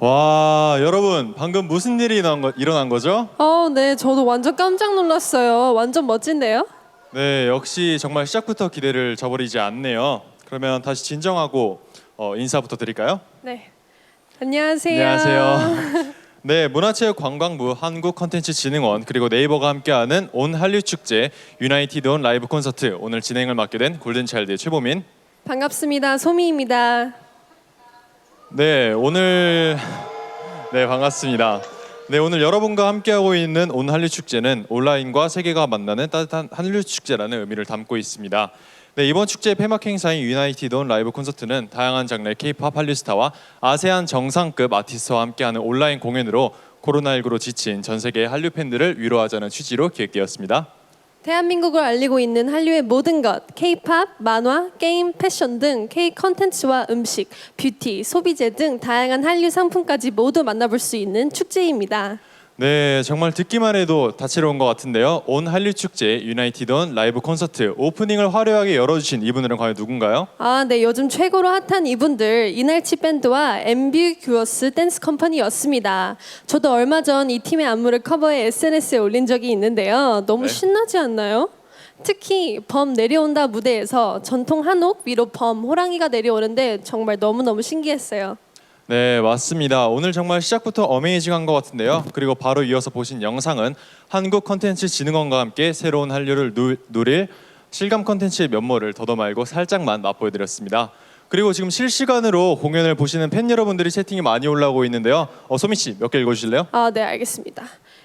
와 여러분 방금 무슨 일이 일어난, 거, 일어난 거죠? 어, 네, 저도 완전 깜짝 놀랐어요. 완전 멋진데요? 네 역시 정말 시작부터 기대를 저버리지 않네요. 그러면 다시 진정하고 어, 인사부터 드릴까요? 네. 안녕하세요. 안녕하세요. 네 문화체육관광부 한국컨텐츠진흥원 그리고 네이버가 함께하는 온 한류 축제 유나이티드 온 라이브 콘서트 오늘 진행을 맡게 된 골든차일드 최보민. 반갑습니다. 소미입니다. 네 오늘 네 반갑습니다. 네 오늘 여러분과 함께하고 있는 온 한류 축제는 온라인과 세계가 만나는 따뜻한 한류 축제라는 의미를 담고 있습니다. 네 이번 축제 폐막 행사인 유나이티드 온 라이브 콘서트는 다양한 장르의 K-팝 한류 스타와 아세안 정상급 아티스트와 함께하는 온라인 공연으로 코로나19로 지친 전 세계 한류 팬들을 위로하자는 취지로 기획되었습니다. 대한민국을 알리고 있는 한류의 모든 것, K-팝, 만화, 게임, 패션 등 K 컨텐츠와 음식, 뷰티, 소비재 등 다양한 한류 상품까지 모두 만나볼 수 있는 축제입니다. 네, 정말 듣기만 해도 다채로운 것 같은데요. 온 한류 축제 유나이티드 온 라이브 콘서트 오프닝을 화려하게 열어주신 이분들은 과연 누군가요? 아, 네, 요즘 최고로 핫한 이분들 이날치 밴드와 앰비규어스 댄스 컴퍼니였습니다. 저도 얼마 전 이 팀의 안무를 커버해 SNS에 올린 적이 있는데요. 너무 네. 신나지 않나요? 특히 범 내려온다 무대에서 전통 한옥 위로 범 호랑이가 내려오는데 정말 너무너무 신기했어요. 네, 맞습니다. 오늘 정말 시작부터 어메이징한 것 같은데요. 그리고 바로 이어서 보신 영상은 한국 컨텐츠 진흥원과 함께 새로운 한류를 누, 누릴 실감 컨텐츠의 면모를 더더 말고 살짝만 맛보여드렸습니다. 그리고 지금 실시간으로 공연을 보시는 팬 여러분들이 채팅이 많이 올라오고 있는데요. 어, 소미 씨 몇 개 읽어주실래요? 아, 네, 알겠습니다.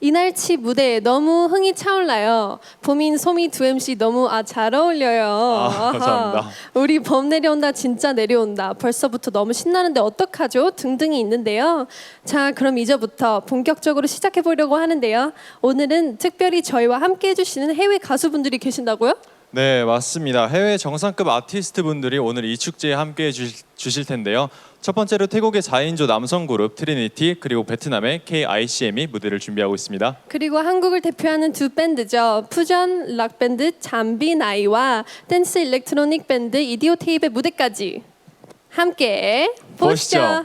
이날치 무대 너무 흥이 차올라요. 보민, 소미 두 MC 너무 아 잘 어울려요. 아, 감사합니다. 아하. 우리 범 내려온다 진짜 내려온다. 벌써부터 너무 신나는데 어떡하죠? 등등이 있는데요. 자, 그럼 이제부터 본격적으로 시작해 보려고 하는데요. 오늘은 특별히 저희와 함께 해주시는 해외 가수분들이 계신다고요? 네, 맞습니다. 해외 정상급 아티스트 분들이 오늘 이 축제에 함께해 주실, 주실 텐데요. 첫 번째로 태국의 4인조 남성 그룹 트리니티 그리고 베트남의 KICM이 무대를 준비하고 있습니다. 그리고 한국을 대표하는 두 밴드죠. 푸전 락 밴드 잠비 나이와 댄스 일렉트로닉 밴드 이디오 테이프의 무대까지 함께 보시죠. 보시죠.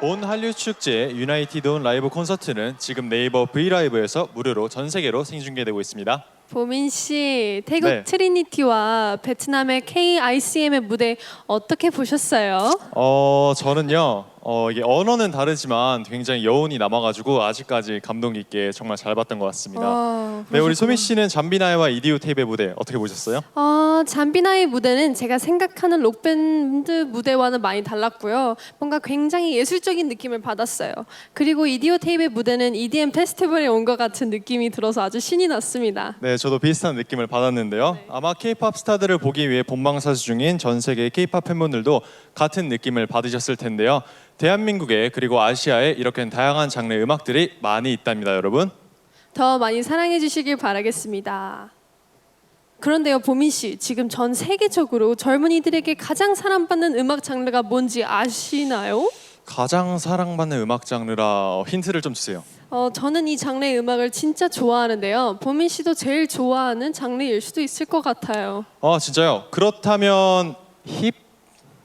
온 한류 축제 유나이티드 온 라이브 콘서트는 지금 네이버 브이라이브에서 무료로 전 세계로 생중계되고 있습니다. 보민 씨, 태국 네. 트리니티와 베트남의 KICM의 무대 어떻게 보셨어요? 어 저는요 어 이게 언어는 다르지만 굉장히 여운이 남아가지고 아직까지 감동 깊게 정말 잘 봤던 것 같습니다. 아, 네 우리 그러셨구나. 소미 씨는 잠비나이와 이디오 테이프의 무대 어떻게 보셨어요? 어, 잠비나의 무대는 제가 생각하는 록밴드 무대와는 많이 달랐고요. 뭔가 굉장히 예술적인 느낌을 받았어요. 그리고 이디오 테이프의 무대는 EDM 페스티벌에 온 것 같은 느낌이 들어서 아주 신이 났습니다. 네, 저도 비슷한 느낌을 받았는데요. 아마 K-팝 스타들을 보기 위해 본방사수 중인 전 세계 K-팝 팬분들도 같은 느낌을 받으셨을 텐데요. 대한민국에 그리고 아시아에 이렇게 다양한 장르의 음악들이 많이 있답니다, 여러분. 더 많이 사랑해 주시길 바라겠습니다. 그런데요, 보민 씨, 지금 전 세계적으로 젊은이들에게 가장 사랑받는 음악 장르가 뭔지 아시나요? 가장 사랑받는 음악 장르라 힌트를 좀 주세요. 어, 저는 이 장르의 음악을 진짜 좋아하는데요. 보민 씨도 제일 좋아하는 장르일 수도 있을 것 같아요. 아, 진짜요? 그렇다면 힙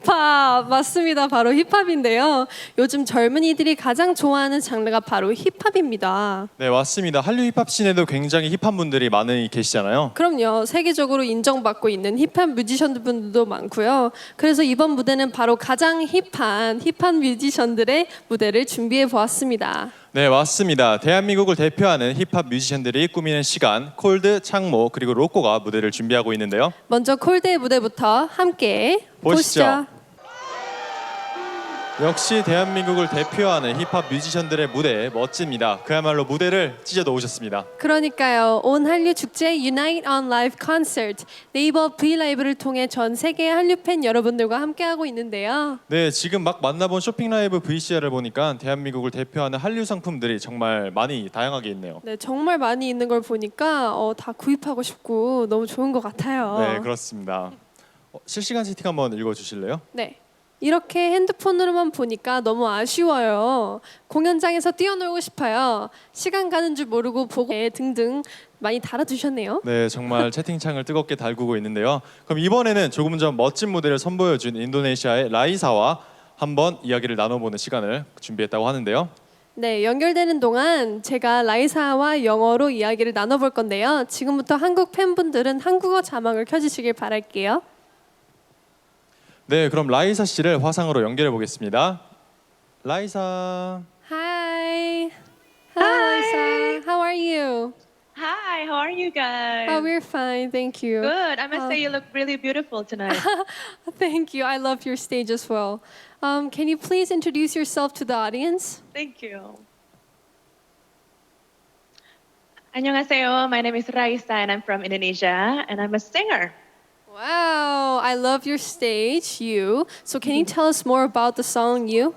힙합 맞습니다. 바로 힙합인데요. 요즘 젊은이들이 가장 좋아하는 장르가 바로 힙합입니다. 네, 맞습니다. 한류 힙합 씬에도 굉장히 힙한 분들이 많이 계시잖아요. 그럼요. 세계적으로 인정받고 있는 힙합 뮤지션분들도 많고요. 그래서 이번 무대는 바로 가장 힙한 힙한 뮤지션들의 무대를 준비해 보았습니다. 네, 맞습니다. 대한민국을 대표하는 힙합 뮤지션들이 꾸미는 시간, 콜드, 창모, 그리고 로꼬가 무대를 준비하고 있는데요. 먼저 콜드의 무대부터 함께 보시죠. 보시죠. 역시 대한민국을 대표하는 힙합 뮤지션들의 무대 멋집니다. 그야말로 무대를 찢어 놓으셨습니다. 그러니까요. 온 한류 축제 Unite on Live Concert 네이버 V 라이브를 통해 전 세계 한류 팬 여러분들과 함께하고 있는데요. 네, 지금 막 만나본 쇼핑 라이브 VCR을 보니까 대한민국을 대표하는 한류 상품들이 정말 많이 다양하게 있네요. 네, 정말 많이 있는 걸 보니까 어, 다 구입하고 싶고 너무 좋은 것 같아요. 네, 그렇습니다. 어, 실시간 채팅 한번 읽어 주실래요? 네. 이렇게 핸드폰으로만 보니까 너무 아쉬워요. 공연장에서 뛰어놀고 싶어요. 시간 가는 줄 모르고 보고 네, 등등 많이 달아주셨네요. 네, 정말 채팅창을 뜨겁게 달구고 있는데요. 그럼 이번에는 조금 전 멋진 무대를 선보여준 인도네시아의 라이사와 한번 이야기를 나눠보는 시간을 준비했다고 하는데요. 네, 연결되는 동안 제가 라이사와 영어로 이야기를 나눠볼 건데요. 지금부터 한국 팬분들은 한국어 자막을 켜주시길 바랄게요. 네, 그럼 라이사 씨를 화상으로 연결해 보겠습니다. 라이사. Hi. Hello, Lisa. How are you? Hi, how are you guys? Oh, we're fine, thank you. Good. I must Um, say you look really beautiful tonight. Thank you. I love your stage as well. Um, can you please introduce yourself to the audience? Thank you. 안녕하세요. My name is Raisa and I'm from Indonesia and I'm a singer. Wow, I love your stage, you. So, can you tell us more about the song You?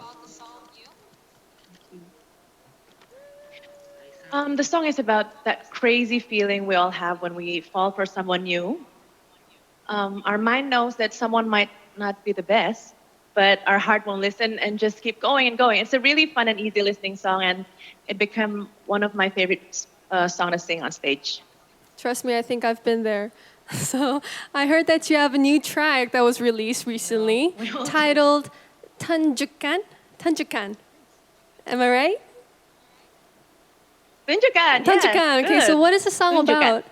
Um, the song is about that crazy feeling we all have when we fall for someone new. Um, our mind knows that someone might not be the best, but our heart won't listen and just keep going and going. It's a really fun and easy listening song, and it became one of my favorite uh, songs to sing on stage. Trust me, I think I've been there. So, I heard that you have a new track that was released recently titled Tanjukan. Tanjukan. Am I right? Tunjukkan. yes, Tanjukan. Okay, so what is the song about?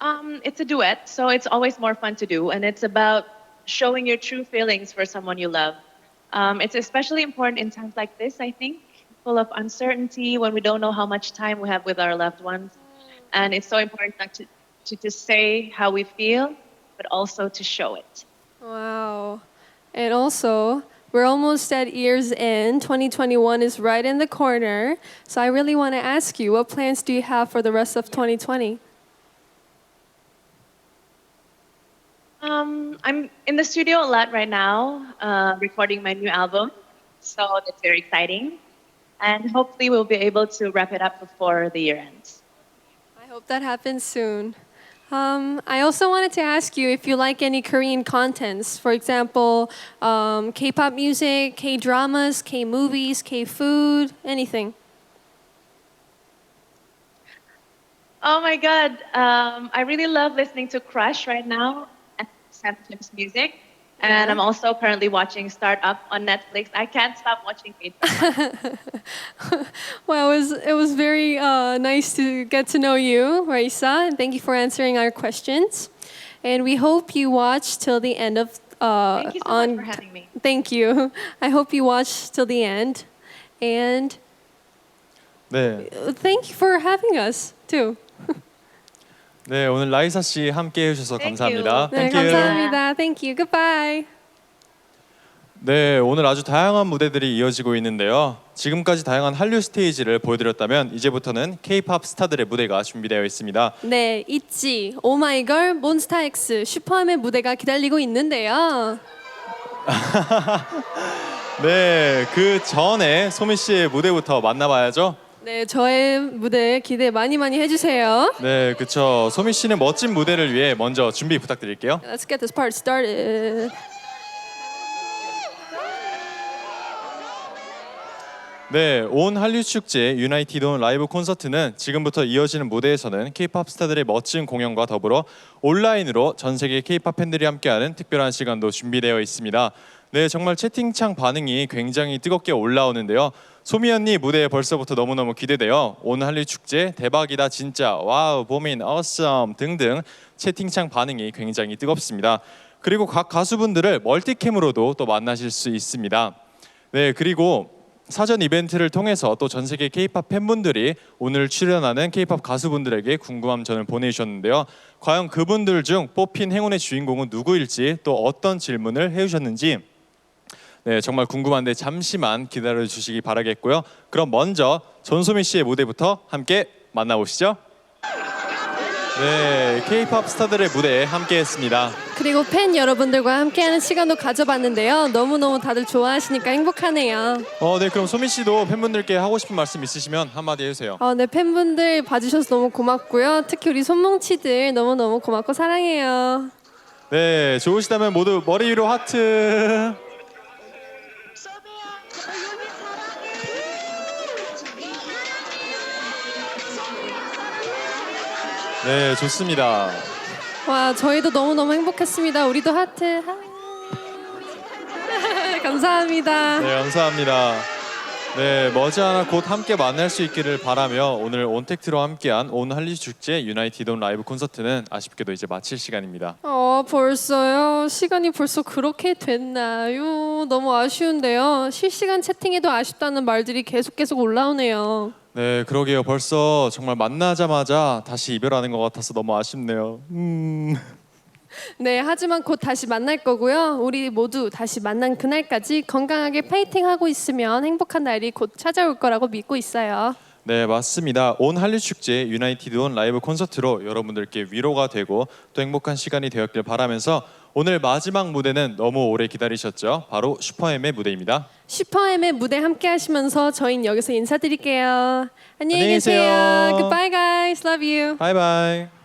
Um, it's a duet, so it's always more fun to do, and it's about showing your true feelings for someone you love. Um, it's especially important in times like this, I think, full of uncertainty when we don't know how much time we have with our loved ones, and it's so important not to, to just say how we feel, but also to show it. Wow. And also, we're almost at year's end. 2021 is right in the corner. So I really want to ask you, what plans do you have for the rest of 2020? Um, I'm in the studio a lot right now, uh, recording my new album, so that's very exciting, and hopefully we'll be able to wrap it up before the year ends. I hope that happens soon. Um, I also wanted to ask you if you like any Korean contents. For example, um, K-pop music, K-dramas, K-movies, K-food, anything. Oh my God. Um, I really love listening to Crush right now and Sam Tim's music. And I'm also currently watching Startup on Netflix. I can't stop watching it. Well, it was it was very uh, nice to get to know you, Raisa, and thank you for answering our questions. And we hope you watch till the end of. Uh, Thank you so on much for having me. Thank you. I hope you watch till the end, and 네. thank you for having us too. 네, 오늘 라이사 씨 함께 해 주셔서 Thank 감사합니다. you. 네, Thank you. 감사합니다. Thank you. Goodbye. 네, 오늘 아주 다양한 무대들이 이어지고 있는데요. 지금까지 다양한 한류 스테이지를 보여드렸다면 이제부터는 K-팝 스타들의 무대가 준비되어 있습니다. 네, 있지. 오마이걸, 몬스타엑스, 슈퍼함의 무대가 기다리고 있는데요. 네, 그 전에 소미 씨의 무대부터 만나봐야죠. 네, 저의 무대 기대 많이 많이 해주세요. 네, 그쵸. 소미 씨는 멋진 무대를 위해 먼저 준비 부탁드릴게요. Let's get this part started. 네, 온 한류 축제 유나이티드 온 라이브 콘서트는 지금부터 이어지는 무대에서는 K-팝 스타들의 멋진 공연과 더불어 온라인으로 전 세계 K-팝 팬들이 함께하는 특별한 시간도 준비되어 있습니다. 네, 정말 채팅창 반응이 굉장히 뜨겁게 올라오는데요. 소미 언니 무대 벌써부터 너무너무 기대돼요. 온 한류 축제 대박이다 진짜 와우 보민 어썸 등등 채팅창 반응이 굉장히 뜨겁습니다. 그리고 각 가수분들을 멀티캠으로도 또 만나실 수 있습니다. 네, 그리고 사전 이벤트를 통해서 또 전 세계 K-팝 팬분들이 오늘 출연하는 K-팝 가수분들에게 궁금한 점을 보내주셨는데요. 과연 그분들 중 뽑힌 행운의 주인공은 누구일지 또 어떤 질문을 해주셨는지 네 정말 궁금한데 잠시만 기다려 주시기 바라겠고요. 그럼 먼저 전소미 씨의 무대부터 함께 만나보시죠. 네 K-팝 스타들의 무대에 함께했습니다. 그리고 팬 여러분들과 함께하는 시간도 가져봤는데요. 너무너무 다들 좋아하시니까 행복하네요. 어, 네 그럼 소미 씨도 팬분들께 하고 싶은 말씀 있으시면 한마디 해주세요. 어, 네, 팬분들 봐주셔서 너무 고맙고요. 특히 우리 손뭉치들 너무너무 고맙고 사랑해요. 네, 좋으시다면 모두 머리 위로 하트. 네, 좋습니다. 와 저희도 너무 너무 행복했습니다. 우리도 하트. 하- 감사합니다. 네, 감사합니다. 네, 머지않아 곧 함께 만날 수 있기를 바라며 오늘 온택트로 함께한 온 한리 축제 유나이티드 온 라이브 콘서트는 아쉽게도 이제 마칠 시간입니다. 어 벌써요. 시간이 벌써 그렇게 됐나요? 너무 아쉬운데요. 실시간 채팅에도 아쉽다는 말들이 계속 계속 올라오네요. 네, 그러게요. 벌써 정말 만나자마자 다시 이별하는 것 같아서 너무 아쉽네요. 음. 네, 하지만 곧 다시 만날 거고요. 우리 모두 다시 만난 그날까지 건강하게 파이팅 하고 있으면 행복한 날이 곧 찾아올 거라고 믿고 있어요. 네, 맞습니다. 온 한류 축제 유나이티드 온 라이브 콘서트로 여러분들께 위로가 되고 또 행복한 시간이 되었길 바라면서 오늘 마지막 무대는 너무 오래 기다리셨죠? 바로 슈퍼엠의 무대입니다. 슈퍼엠의 무대 함께 하시면서 저희는 여기서 인사드릴게요. 안녕히 안녕히 계세요. 계세요. Goodbye guys. Love you. 바이바이.